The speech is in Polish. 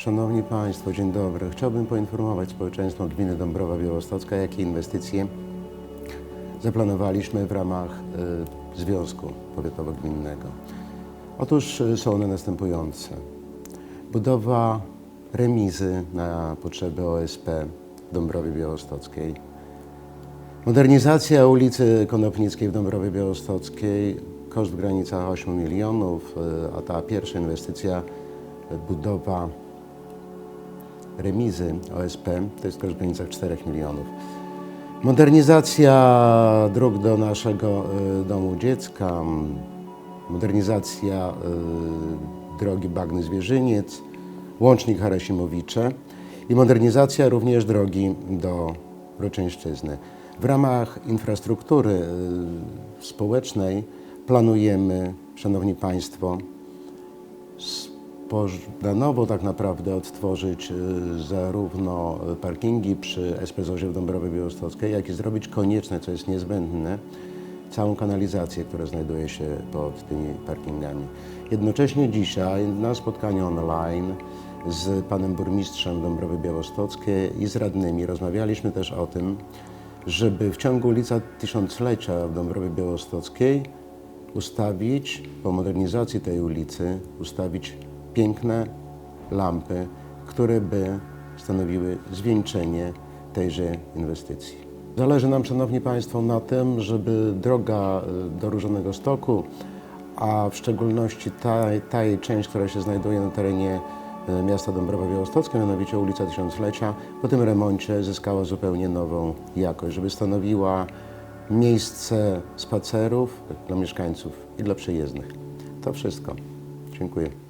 Szanowni Państwo, dzień dobry. Chciałbym poinformować społeczeństwo gminy Dąbrowa Białostocka, jakie inwestycje zaplanowaliśmy w ramach y, Związku Powiatowo-Gminnego. Otóż y, są one następujące. Budowa remizy na potrzeby OSP w Dąbrowie Białostockiej. Modernizacja ulicy Konopnickiej w Dąbrowie Białostockiej, koszt w granicach 8 milionów, y, a ta pierwsza inwestycja, y, budowa remizy OSP, to jest koszt w granicach 4 milionów. Modernizacja dróg do naszego y, domu dziecka, modernizacja y, drogi Bagny-Zwierzyniec, łącznik Harasimowicze i modernizacja również drogi do Roczyńszczyzny. W ramach infrastruktury y, społecznej planujemy, Szanowni Państwo, na nowo tak naprawdę odtworzyć y, zarówno parkingi przy Espresozie w Dąbrowie Białostockiej, jak i zrobić konieczne, co jest niezbędne, całą kanalizację, która znajduje się pod tymi parkingami. Jednocześnie dzisiaj na spotkaniu online z panem burmistrzem Dąbrowy Białostockiej i z radnymi rozmawialiśmy też o tym, żeby w ciągu ulica Tysiąclecia w Dąbrowie Białostockiej ustawić, po modernizacji tej ulicy, ustawić piękne lampy, które by stanowiły zwieńczenie tejże inwestycji. Zależy nam, Szanowni Państwo, na tym, żeby droga y, do Różanego Stoku, a w szczególności ta, ta jej część, która się znajduje na terenie y, miasta Dąbrowa Białostocka, mianowicie ulica Tysiąclecia, po tym remoncie zyskała zupełnie nową jakość, żeby stanowiła miejsce spacerów dla mieszkańców i dla przyjezdnych. To wszystko. Dziękuję.